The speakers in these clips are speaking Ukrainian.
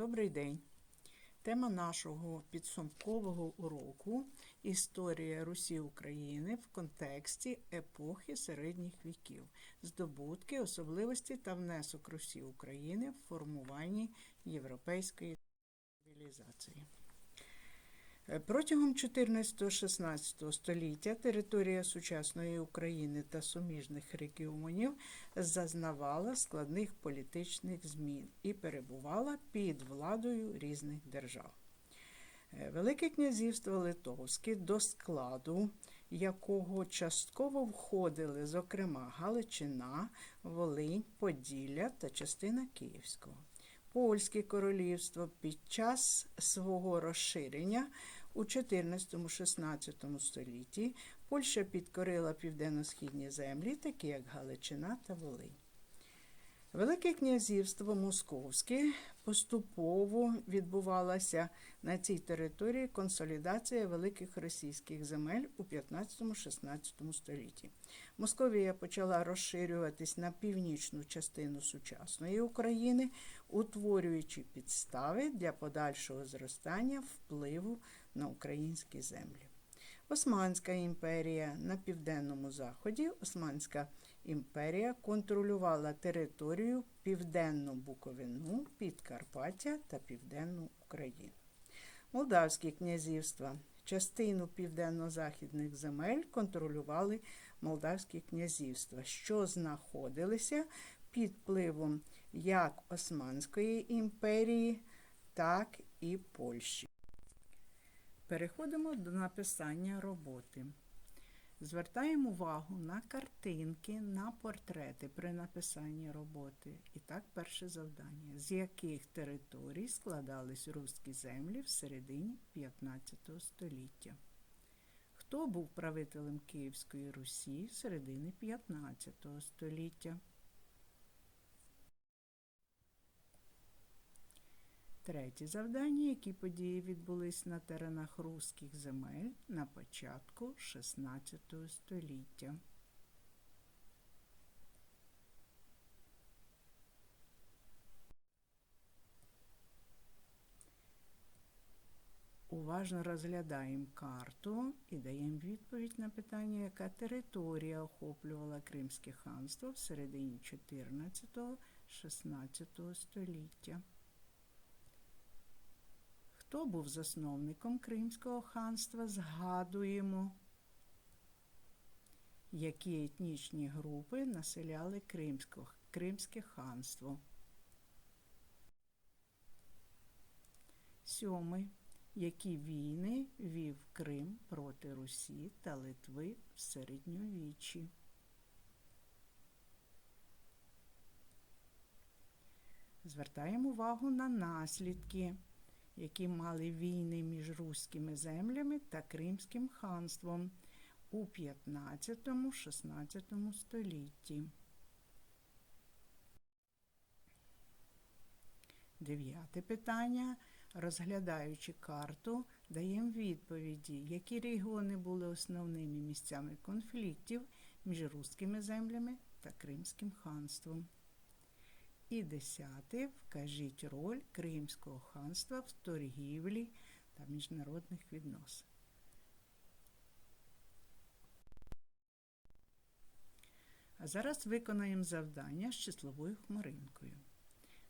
Добрий день. Тема нашого підсумкового уроку Історія Русі України в контексті епохи середніх віків, здобутки, особливості та внесок Русі України в формуванні європейської цивілізації. Е, Протягом 14-16 століття територія сучасної України та суміжних регіонів зазнавала складних політичних змін і перебувала під владою різних держав. Е, Велике князівство Литовське, до складу якого частково входили, зокрема, Галичина, Волинь, Поділля та частина Київського. Польське королівство під час свого розширення у 14-16 столітті Польща підкорила південно-східні землі, такі як Галичина та Волинь. Велике князівство Московське поступово відбувалася на цій території консолідація великих російських земель у 15-16 столітті. Московія почала розширюватись на північну частину сучасної України, утворюючи підстави для подальшого зростання впливу на українські землі. Османська імперія на південному заході. Османська імперія контролювала територію Південну Буковину, Підкарпаття та Південну Україну. Молдавські князівства. Частину південно-західних земель контролювали молдавські князівства, що знаходилися під впливом як Османської імперії, так і Польщі. Переходимо до написання роботи. Звертаємо увагу на картинки, на портрети при написанні роботи. І так, перше завдання. З яких територій складались руські землі в середині 15 століття? Хто був правителем Київської Русі в середині 15 століття? Третє завдання, які події відбулись на теренах руських земель на початку 16 століття. Уважно розглядаємо карту і даємо відповідь на питання, яка територія охоплювала Кримське ханство в середині 14-16 століття. Хто був засновником Кримського ханства? Згадуємо, які етнічні групи населяли Кримсько, Кримське ханство. Сьомий. Які війни вів Крим проти Русі та Литви в середньовіччі? Звертаємо увагу на наслідки які мали війни між руськими землями та Кримським ханством у 15-16 столітті. Дев'яте питання. Розглядаючи карту, даємо відповіді, які регіони були основними місцями конфліктів між руськими землями та Кримським ханством. І десяте. Вкажіть роль Кримського ханства в торгівлі та міжнародних відносинах. А зараз виконаємо завдання з числовою хмаринкою.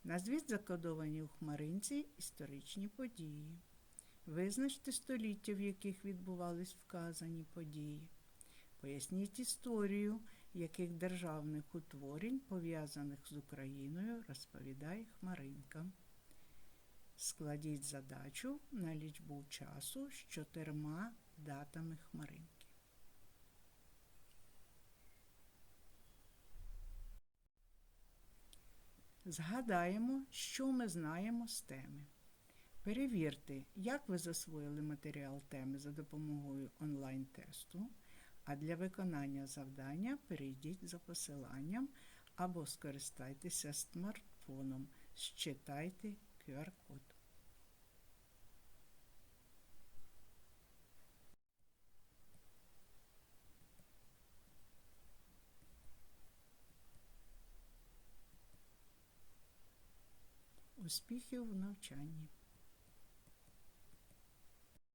Назвіть закодовані у хмаринці історичні події. Визначте століття, в яких відбувались вказані події. Поясніть історію яких державних утворень, пов'язаних з Україною, розповідає Хмаринка. Складіть задачу на лічбу часу з чотирма датами Хмаринки. Згадаємо, що ми знаємо з теми. Перевірте, як ви засвоїли матеріал теми за допомогою онлайн-тесту. А для виконання завдання перейдіть за посиланням або скористайтеся смартфоном, считайте QR-код. Успіхів в навчанні!